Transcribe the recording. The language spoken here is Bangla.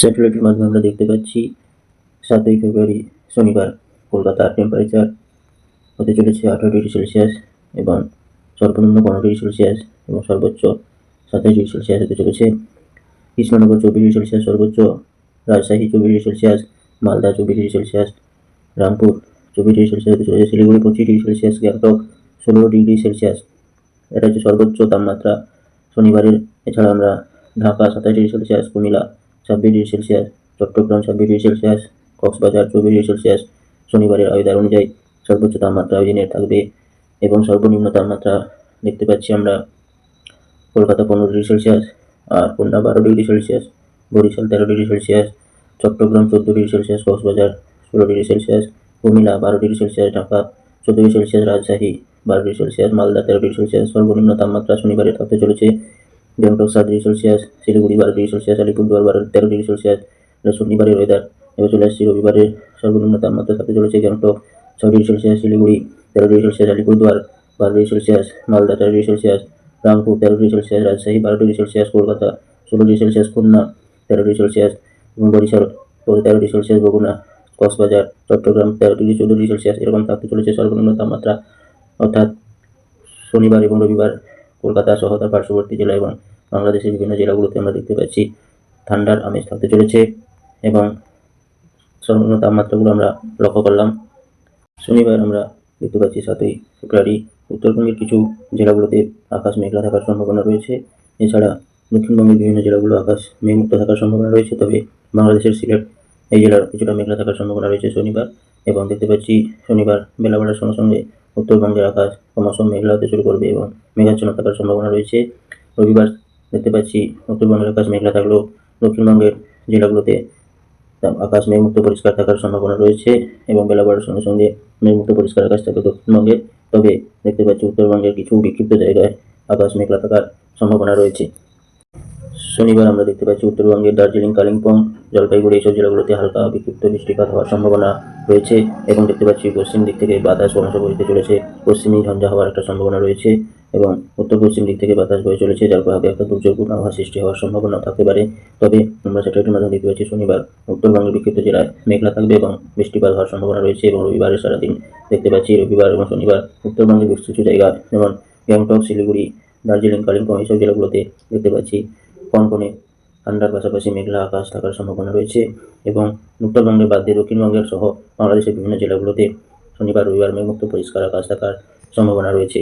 স্যাটেলাইটের মাধ্যমে আমরা দেখতে পাচ্ছি সাতই ফেব্রুয়ারি শনিবার, কলকাতার টেম্পারেচার হতে চলেছে আঠারো ডিগ্রি সেলসিয়াস এবং সর্বনিম্ন পনেরো ডিগ্রি সেলসিয়াস এবং সর্বোচ্চ সাতাশ ডিগ্রি সেলসিয়াস হতে চলেছে। কৃষ্ণনগর চব্বিশ ডিগ্রি সেলসিয়াস, সর্বোচ্চ রাজশাহী চব্বিশ ডিগ্রি সেলসিয়াস, মালদা চব্বিশ ডিগ্রি সেলসিয়াস, রামপুর চব্বিশ ডিগ্রি সেলসিয়াস হতে চলেছে, শিলিগুড়ি পঁচিশ ডিগ্রি সেলসিয়াস, গ্যাংটক ষোলো ডিগ্রি সেলসিয়াস। এটা হচ্ছে সর্বোচ্চ তাপমাত্রা শনিবারের। এছাড়া আমরা ঢাকা সাতাশ ডিগ্রি সেলসিয়াস, কুমিল্লা ছাব্বিশ ডিগ্রি সেলসিয়াস চট্টগ্রাম ছাব্বিশ ডিগ্রি সেলসিয়াস কক্সবাজার চব্বিশ ডিগ্রি সেলসিয়াস শনিবারের আবেদন অনুযায়ী সর্বোচ্চ তাপমাত্রা ওই দিনের থাকবে এবং সর্বনিম্ন তাপমাত্রা দেখতে পাচ্ছি আমরা কলকাতা পনেরো ডিগ্রি সেলসিয়াস আর খুলনা বারো ডিগ্রি সেলসিয়াস, বরিশাল তেরো ডিগ্রি সেলসিয়াস, চট্টগ্রাম চোদ্দ ডিগ্রি সেলসিয়াস, কক্সবাজার ষোলো ডিগ্রি সেলসিয়াস, কুমিল্লা বারো ডিগ্রি সেলসিয়াস, ঢাকা চোদ্দ ডিগ্রি সেলসিয়াস, রাজশাহী বারো ডিগ্রি সেলসিয়াস, মালদা তেরো ডিগ্রি সেলসিয়াস, সর্বনিম্ন তাপমাত্রা শনিবারে থাকতে চলেছে গ্যাংটক সাত ডিগ্রি সেলসিয়াস শিলিগুড়ি বারো ডিগ্রি সেলসিয়াস আলিপুরদুয়ার বারো তেরো ডিগ্রি সেলসিয়াস এটা শনিবারের ওয়েদার এবার চলে আসছি রবিবারের সর্বনিম্ন তাপমাত্রা থাকতে চলেছে গ্যাংটক ছয় ডিগ্রি সেলসিয়াস শিলিগুড়ি তেরো ডিগ্রি সেলসিয়াস আলিপুরদুয়ার বারো ডিগ্রি সেলসিয়াস মালদা তেরো ডিগ্রি সেলসিয়াস রামপুর তেরো ডিগ্রি সেলসিয়াস রাজশাহী বারো ডিগ্রি সেলসিয়াস কলকাতা ষোলো ডিগ্রি সেলসিয়াস খুলনা তেরো ডিগ্রি সেলসিয়াস এবং বরিশাল তেরো ডিগ্রি সেলসিয়াস বগুড়া কক্সবাজার চট্টগ্রাম তেরো ডিগ্রি চোদ্দ ডিগ্রি সেলসিয়াস এরকম থাকতে চলেছে সর্বনিম্ন তাপমাত্রা অর্থাৎ শনিবার এবং রবিবার কলকাতা সহ তার পার্শ্ববর্তী জেলা এবং বাংলাদেশের বিভিন্ন জেলাগুলোতে আমরা দেখতে পাচ্ছি ঠান্ডার আমেজ থাকতে চলেছে এবং সর্বনিম্ন তাপমাত্রাগুলো আমরা লক্ষ্য করলাম। শনিবার আমরা দেখতে পাচ্ছি সাতই ফেব্রুয়ারি উত্তরবঙ্গের কিছু জেলাগুলোতে আকাশ মেঘলা থাকার সম্ভাবনা রয়েছে। এছাড়া দক্ষিণবঙ্গের বিভিন্ন জেলাগুলো আকাশ মেঘমুক্ত থাকার সম্ভাবনা রয়েছে, তবে বাংলাদেশের সিলেট এই জেলার কিছুটা মেঘলা থাকার সম্ভাবনা রয়েছে শনিবার। এবং দেখতে পাচ্ছি শনিবার বেলা বাড়ার সঙ্গে সঙ্গে উত্তরবঙ্গের আকাশ ক্রমশ মেঘলা হতে শুরু করবে এবং মেঘাচ্ছন্ন থাকার সম্ভাবনা রয়েছে। রবিবার দেখতে পাচ্ছি উত্তরবঙ্গের আকাশ মেঘলা থাকলেও দক্ষিণবঙ্গের জেলাগুলোতে আকাশ মেঘমুক্ত পরিষ্কার থাকার সম্ভাবনা রয়েছে এবং বেলা বাড়ার সঙ্গে সঙ্গে মেঘমুক্ত পরিষ্কার আকাশ থাকে দক্ষিণবঙ্গে। তবে দেখতে পাচ্ছি উত্তরবঙ্গের কিছু বিক্ষিপ্ত জায়গায় আকাশ মেঘলা থাকার সম্ভাবনা রয়েছে। শনিবার আমরা দেখতে পাচ্ছি উত্তরবঙ্গের দার্জিলিং, কালিম্পং, জলপাইগুড়ি এইসব জেলাগুলোতে হালকা বিক্ষিপ্ত বৃষ্টিপাত হওয়ার সম্ভাবনা রয়েছে এবং দেখতে পাচ্ছি পশ্চিম দিক থেকে বাতাস ক্রমশ বইতে চলেছে। পশ্চিমী ঝঞ্ঝা হওয়ার একটা সম্ভাবনা রয়েছে এবং উত্তর পশ্চিম দিক থেকে বাতাস বয়ে চলেছে, যার প্রভাবে একটা দুর্যোগপূর্ণ আবহাওয়া সৃষ্টি হওয়ার সম্ভাবনা থাকতে পারে। তবে আমরা স্যাটেলাইটের মাধ্যমে দেখতে পাচ্ছি শনিবার উত্তরবঙ্গের বিক্ষিপ্ত জেলায় মেঘলা থাকবে এবং বৃষ্টিপাত হওয়ার সম্ভাবনা রয়েছে এবং রবিবারের সারাদিন দেখতে পাচ্ছি রবিবার এবং শনিবার উত্তরবঙ্গের কিছু জায়গা যেমন গ্যাংটক, শিলিগুড়ি, দার্জিলিং, কালিম্পং, এইসব জেলাগুলোতে দেখতে পাচ্ছি কনকনে ঠান্ডার পাশাপাশি মেঘলা আকাশ থাকার সম্ভাবনা রয়েছে এবং উত্তরবঙ্গের বাদ দিয়ে দক্ষিণবঙ্গের সহ বাংলাদেশের বিভিন্ন জেলাগুলোতে শনিবার, রবিবার মেঘমুক্ত পরিষ্কার আকাশ থাকার সম্ভাবনা রয়েছে।